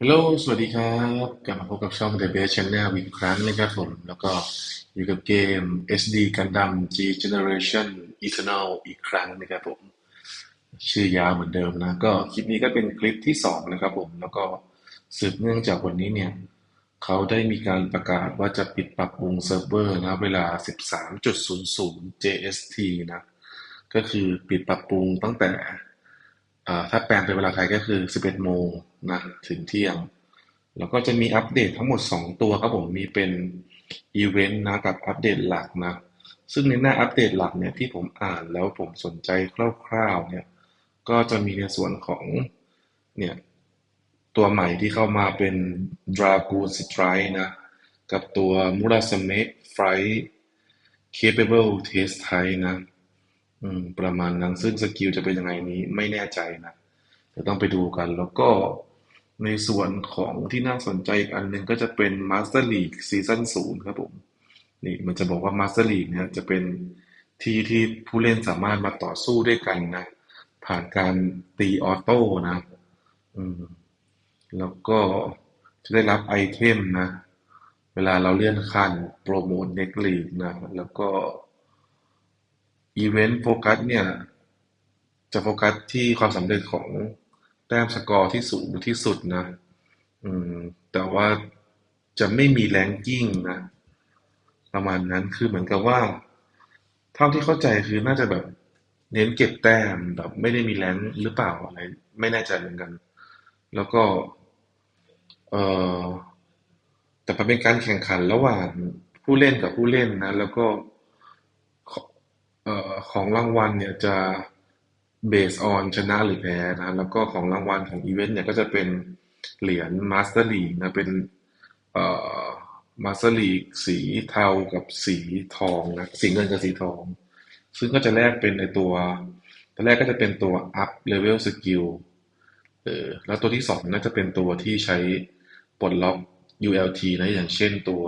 ฮัลโหล สวัสดีครับ กลับมาพบกับช่อง The Best Channel อีกครั้งนะครับผม แล้วก็อยู่กับเกม SD Gundam G Generation Eternal อีกครั้งนะครับผม ชื่อยาวเหมือนเดิมนะ ก็คลิปนี้ก็เป็นคลิปที่สองนะครับผม แล้วก็สืบเนื่องจากวันนี้เนี่ย เขาได้มีการประกาศว่าจะปิดปรับปรุงเซิร์ฟเวอร์นะ เวลา 13.00 JST นะ ก็คือปิดปรับปรุงตั้งแต่ ถ้าแปลงเป็นเวลาไทยก็คือ 11 โมงนะถึงเที่ยง แล้วก็จะมีอัปเดตทั้งหมด 2 ตัวครับผม มีเป็นอีเวนต์นะกับอัปเดตหลักนะ ซึ่งในหน้าอัปเดตหลักเนี่ยที่ผมอ่านแล้วผมสนใจคร่าวๆเนี่ย ก็จะมีในส่วนของเนี่ยตัวใหม่ที่เข้ามาเป็น Dragoon Strike นะ กับตัว Murasame Flight Capable Test Type นะ อืม ประมาณนั้นซึ่งสกิลจะเป็นยังไงนี้ไม่แน่ใจนะเดี๋ยวต้องไปดูกัน แล้วก็ในส่วนของที่น่าสนใจอีกอันหนึ่งก็จะเป็น Master League ซีซั่นศูนย์ครับผม นี่มันจะบอกว่า Master League เนี่ยจะเป็นที่ที่ผู้เล่นสามารถมาต่อสู้ด้วยกันนะ ผ่านการตีออโต้นะ อืม แล้วก็จะได้รับไอเทมนะ เวลาเราเลื่อนขั้นโปรโมทเน็กลีกนะ แล้วก็ อีเวนต์โฟกัสเนี่ย จะโฟกัสที่ความสำเร็จของแต้มสกอร์ที่สูงที่สุดนะ อืม แต่ว่าจะไม่มีแรงกิ้งนะ ประมาณนั้นคือเหมือนกับว่า เท่าที่เข้าใจคือน่าจะแบบ เน้นเก็บแต้มแบบไม่ได้มีแรงหรือเปล่าอะไร ไม่แน่ใจเหมือนกัน แล้วก็ เออแต่เป็นการแข่งขันระหว่างผู้เล่นกับผู้เล่นนะ แล้วก็ ของรางวัลเนี่ยจะ based on ชนะหรือแพ้นะแล้วก็ของรางวัลของอีเวนต์เนี่ยก็จะเป็นเหรียญ Master League นะเป็นเอ่อ Master League สีเทากับสีทองนะสีเงินกับสีทอง ซึ่งก็จะแลกเป็นในตัวตัวแรกก็จะเป็นตัว up level skill เออแล้วตัวที่สองน่าจะเป็นตัวที่ใช้ปลดล็อก ULT นะอย่างเช่นตัว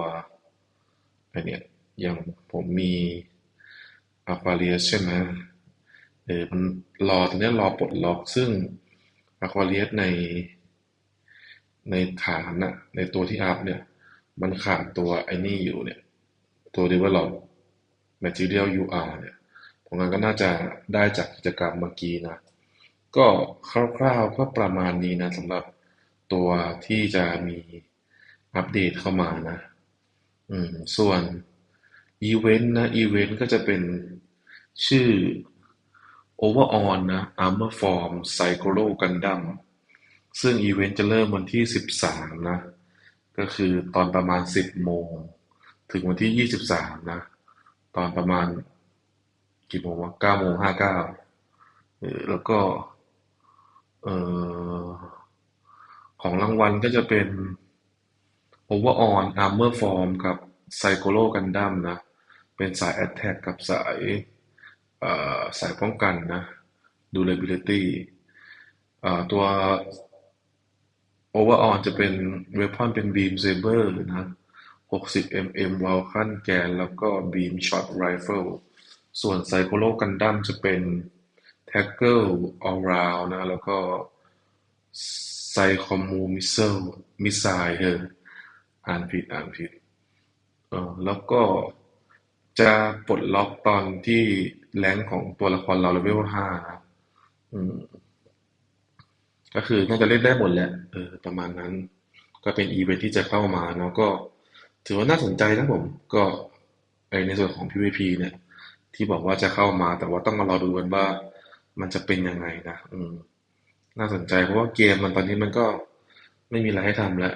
ไอเนี่ยอย่างผมมี Aquarius ใช่ไหมเออมันรอตอนนี้รอปลดล็อกซึ่ง Aquarius ใน ในฐานน่ะในตัวที่อัพเนี่ย มันขาดตัวไอ้นี่อยู่เนี่ย ตัว develop material UR เนี่ยผมงั้นก็น่าจะได้จากกิจกรรมเมื่อกี้นะ ก็คร่าวๆก็ประมาณนี้นะสำหรับตัวที่จะมีอัปเดตเข้ามานะ อืม ส่วนอีเวนต์นะ อีเวนต์ก็จะเป็น ชื่อ Overall นะ Armor Form Psycholo Gundam ซึ่งอีเวนต์จะเริ่มวันที่ 13 นะ ก็คือตอนประมาณ 10 โมง ถึงวันที่ 23 นะ ตอนประมาณกี่โมงวะ9โมง59เออแล้วก็เออของรางวัลก็จะเป็น Overall Armor Form กับ Psycholo Gundam นะ เป็นสาย Attack กับสาย สายป้องกันนะ Durability เอ่อตัว Overall จะเป็น Weapon เป็น Beam Saber นะ60 mm Vulcan แกน แล้วก็ Beam Shot Rifle ส่วน Psycholo Gundam จะเป็น Tackle All Round นะ แล้วก็ Psychomu Missile Missile เอออ่านผิดอ่านผิดเออแล้วก็จะปลดล็อกตอนที่ แรงค์ของตัวละครเราเลเวลห้านะอืม ก็คือน่าจะเล่นได้หมดแหละเออ ประมาณนั้น ก็เป็นอีเวนท์ที่จะเข้ามาเนาะก็ ถือว่าน่าสนใจนะผม ก็ไอในส่วนของ PVP เนี่ย ที่บอกว่าจะเข้ามาแต่ว่าต้องมารอดูกันว่า มันจะเป็นยังไงนะอืม น่าสนใจเพราะว่าเกมมันตอนนี้มันก็ไม่มีอะไรให้ทำแล้ว